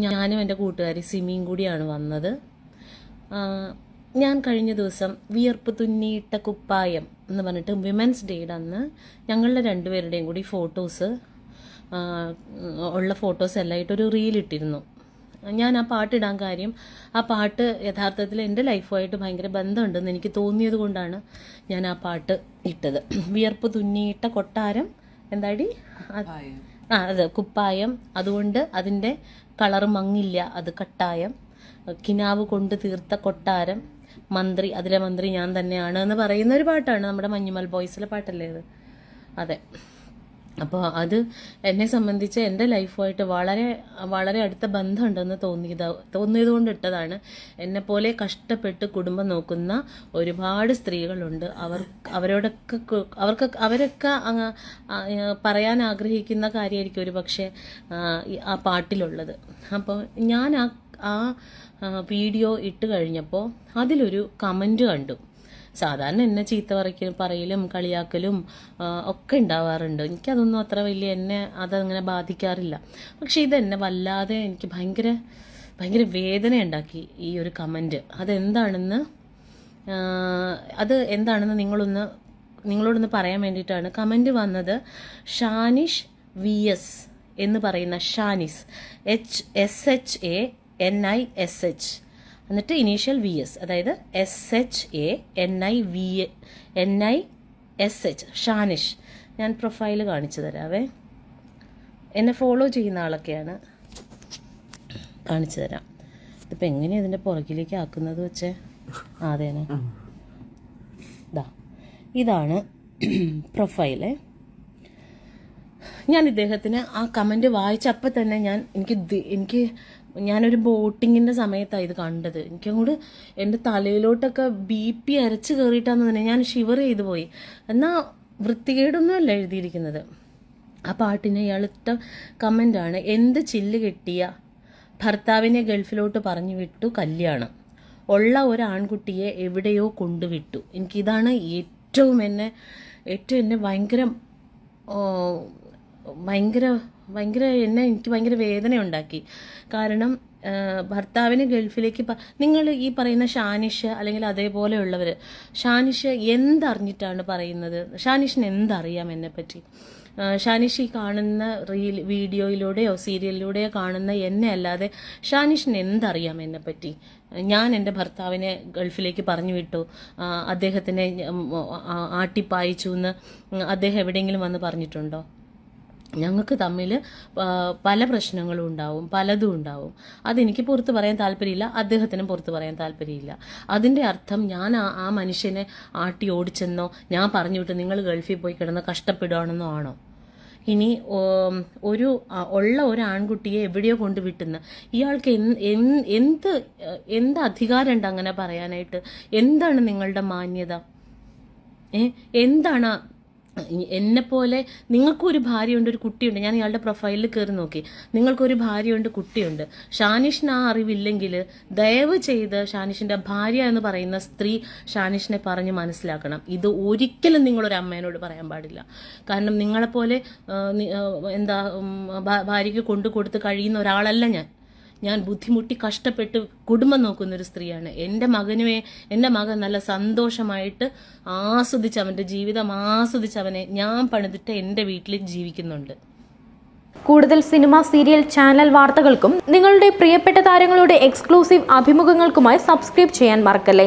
ഞാനും എന്റെ കൂട്ടുകാരി സിമിയും കൂടിയാണ് വന്നത്. ഞാൻ കഴിഞ്ഞ ദിവസം വിയർപ്പ് തുന്നിയിട്ട കുപ്പായം എന്ന് പറഞ്ഞിട്ട് വിമൻസ് ഡേയുടെ അന്ന് ഞങ്ങളുടെ രണ്ടുപേരുടെയും കൂടി ഫോട്ടോസ് ഉള്ള ഫോട്ടോസ് എല്ലാം ആയിട്ടൊരു റീൽ ഇട്ടിരുന്നു. ഞാൻ ആ പാട്ടിടാൻ കാര്യം ആ പാട്ട് യഥാർത്ഥത്തിൽ എന്റെ ലൈഫുമായിട്ട് ഭയങ്കര ബന്ധമുണ്ടെന്ന് എനിക്ക് തോന്നിയത് കൊണ്ടാണ് ഞാൻ ആ പാട്ട് ഇട്ടത്. വിയർപ്പ് തുന്നിയിട്ട കൊട്ടാരം എന്താടി? ആ- അതെ കുപ്പായം അതുകൊണ്ട് അതിന്റെ കളർ മങ്ങില്ല അത് കട്ടായം. കിനാവ് കൊണ്ട് തീർത്ത കൊട്ടാരം മന്ത്രി അതിലെ മന്ത്രി ഞാൻ തന്നെയാണ് എന്ന് പറയുന്ന ഒരു പാട്ടാണ് നമ്മുടെ മഞ്ഞുമൽ ബോയ്സിലെ പാട്ടല്ലേ അത്? അതെ. അപ്പോൾ അത് എന്നെ സംബന്ധിച്ച് എന്റെ ലൈഫുമായിട്ട് വളരെ വളരെ അടുത്ത ബന്ധമുണ്ടെന്ന് തോന്നിയത് തോന്നിയത് കൊണ്ട് ഇട്ടതാണ് എന്നെപ്പോലെ കഷ്ടപ്പെട്ട് കുടുംബം നോക്കുന്ന ഒരുപാട് സ്ത്രീകളുണ്ട്. അവർ അവരോടൊക്കെ അവർക്ക് അവരൊക്കെ പറയാൻ ആഗ്രഹിക്കുന്ന കാര്യമായിരിക്കും ഒരു പക്ഷേ ആ, പാട്ടിലുള്ളത്. അപ്പോൾ ഞാൻ ആ ആ, വീഡിയോ ഇട്ട് കഴിഞ്ഞപ്പോൾ അതിലൊരു കമന്റ് കണ്ടു. സാധാരണ എന്നെ ചീത്ത പറയ്ക്കലും പറയലും കളിയാക്കലും ഒക്കെ ഉണ്ടാവാറുണ്ട് എനിക്കതൊന്നും അത്ര വലിയ എന്നെ അതങ്ങനെ ബാധിക്കാറില്ല. പക്ഷെ ഇതെന്നെ വല്ലാതെ എനിക്ക് ഭയങ്കര ഭയങ്കര വേദന ഉണ്ടാക്കി ഈ ഒരു കമന്റ് അതെന്താണെന്ന് അത് എന്താണെന്ന് നിങ്ങളൊന്ന് നിങ്ങളോടൊന്ന് പറയാൻ വേണ്ടിയിട്ടാണ്. കമന്റ് വന്നത് ഷാനിഷ് വി എസ് എന്ന് പറയുന്ന Shanis. H S H A N I S H. എന്നിട്ട് ഇനീഷ്യൽ വി എസ് അതായത് S H A N I V N I S H Shanish. ഞാൻ പ്രൊഫൈൽ കാണിച്ചു തരാവേ. എന്നെ ഫോളോ ചെയ്യുന്ന ആളൊക്കെയാണ്. കാണിച്ചു തരാം. ഇതിപ്പോൾ എങ്ങനെയാണ് ഇതിന്റെ പുറകിലേക്ക് ആക്കുന്നത് വെച്ചേ? ആ അതേനെ ഇതാ ഇതാണ് പ്രൊഫൈൽ ഞാൻ ഇദ്ദേഹത്തിന് ആ കമന്റ് വായിച്ചപ്പോൾ തന്നെ ഞാൻ എനിക്ക് എനിക്ക് ഞാനൊരു ബോട്ടിങ്ങിന്റെ സമയത്താണ് ഇത് കണ്ടത്. എനിക്കങ്ങോട്ട് എന്റെ തലയിലോട്ടൊക്കെ ബി പി അരച്ച് കയറിയിട്ടാന്ന് തന്നെ ഞാൻ ഷിവർ ചെയ്തു പോയി. എന്നാൽ വൃത്തികേടൊന്നുമല്ല എഴുതിയിരിക്കുന്നത്. ആ പാട്ടിന് ഇയാളിട്ട കമന്റാണ് എന്ത് ചില്ല് കെട്ടിയ? ഭർത്താവിനെ ഗൾഫിലോട്ട് പറഞ്ഞു വിട്ടു കല്യാണം. ഉള്ള ഒരു ആൺകുട്ടിയെ എവിടെയോ കൊണ്ടുവിട്ടു. എനിക്കിതാണ് ഏറ്റവും എന്നെ ഏറ്റവും എന്നെ ഭയങ്കര ഭയങ്കര ഭയങ്കര എന്നെ എനിക്ക് ഭയങ്കര വേദന ഉണ്ടാക്കി കാരണം ഭർത്താവിന് ഗൾഫിലേക്ക് നിങ്ങൾ ഈ പറയുന്ന ഷാനിഷ് അല്ലെങ്കിൽ അതേപോലെയുള്ളവർ ഷാനിഷ് എന്തറിഞ്ഞിട്ടാണ് പറയുന്നത്? ഷാനിഷിന് എന്തറിയാം എന്നെപ്പറ്റി? ഷാനിഷ് ഈ കാണുന്ന റീൽ വീഡിയോയിലൂടെയോ സീരിയലിലൂടെയോ കാണുന്ന എന്നെ അല്ലാതെ ഷാനിഷിന് എന്തറിയാം എന്നെപ്പറ്റി? ഞാൻ എന്റെ ഭർത്താവിനെ ഗൾഫിലേക്ക് പറഞ്ഞു വിട്ടു. അദ്ദേഹത്തിനെ ആട്ടിപ്പായിച്ചു എന്ന് അദ്ദേഹം എവിടെയെങ്കിലും വന്ന് പറഞ്ഞിട്ടുണ്ടോ? ഞങ്ങൾക്ക് തമ്മിൽ പല പ്രശ്നങ്ങളും ഉണ്ടാവും പലതും ഉണ്ടാവും. അതെനിക്ക് പുറത്ത് പറയാൻ താല്പര്യമില്ല അദ്ദേഹത്തിനും പുറത്ത് പറയാൻ താല്പര്യമില്ല. അതിന്റെ അർത്ഥം ഞാൻ ആ മനുഷ്യനെ ആട്ടി ഓടിച്ചെന്നോ ഞാൻ പറഞ്ഞു വിട്ട് നിങ്ങൾ ഗൾഫിൽ പോയി കിടന്ന് കഷ്ടപ്പെടുകയാണെന്നോ ആണോ? ഇനി ഒരു ഉള്ള ഒരു ആൺകുട്ടിയെ എവിടെയോ കൊണ്ട് വിട്ടുന്ന. ഇയാൾക്ക് എന്ത് എന്ത് അധികാരമുണ്ട് അങ്ങനെ പറയാനായിട്ട്? എന്താണ് നിങ്ങളുടെ മാന്യത? എന്താണ് എന്നെ പോലെ നിങ്ങൾക്കൊരു ഭാര്യയുണ്ട് ഒരു കുട്ടിയുണ്ട്. ഞാൻ ഇയാളുടെ പ്രൊഫൈലിൽ കയറി നോക്കി. നിങ്ങൾക്കൊരു ഭാര്യയുണ്ട് കുട്ടിയുണ്ട്. ഷാനിഷിന് ആ അറിവില്ലെങ്കിൽ ദയവ് ചെയ്ത് ഷാനിഷിന്റെ ഭാര്യ എന്ന് പറയുന്ന സ്ത്രീ ഷാനിഷിനെ പറഞ്ഞ് മനസ്സിലാക്കണം. ഇത് ഒരിക്കലും നിങ്ങളൊരു അമ്മേനോട് പറയാൻ പാടില്ല. കാരണം നിങ്ങളെപ്പോലെ എന്താ ഭാര്യയ്ക്ക് കൊണ്ടു കൊടുത്ത് കഴിയുന്ന ഒരാളല്ല ഞാൻ. ഞാൻ ബുദ്ധിമുട്ടി കഷ്ടപ്പെട്ട് കുടുംബം നോക്കുന്ന ഒരു സ്ത്രീയാണ്. എന്റെ മകനുമേ എന്റെ മകൻ നല്ല സന്തോഷമായിട്ട് ആസ്വദിച്ച് അവന്റെ ജീവിതം ആസ്വദിച്ച് അവനെ ഞാൻ പണിതിട്ട് എന്റെ വീട്ടിൽ ജീവിക്കുന്നുണ്ട്. കൂടുതൽ സിനിമ സീരിയൽ ചാനൽ വാർത്തകൾക്കും നിങ്ങളുടെ പ്രിയപ്പെട്ട താരങ്ങളുടെ എക്സ്ക്ലൂസീവ് അഭിമുഖങ്ങൾക്കുമായി സബ്സ്ക്രൈബ് ചെയ്യാൻ മറക്കല്ലേ?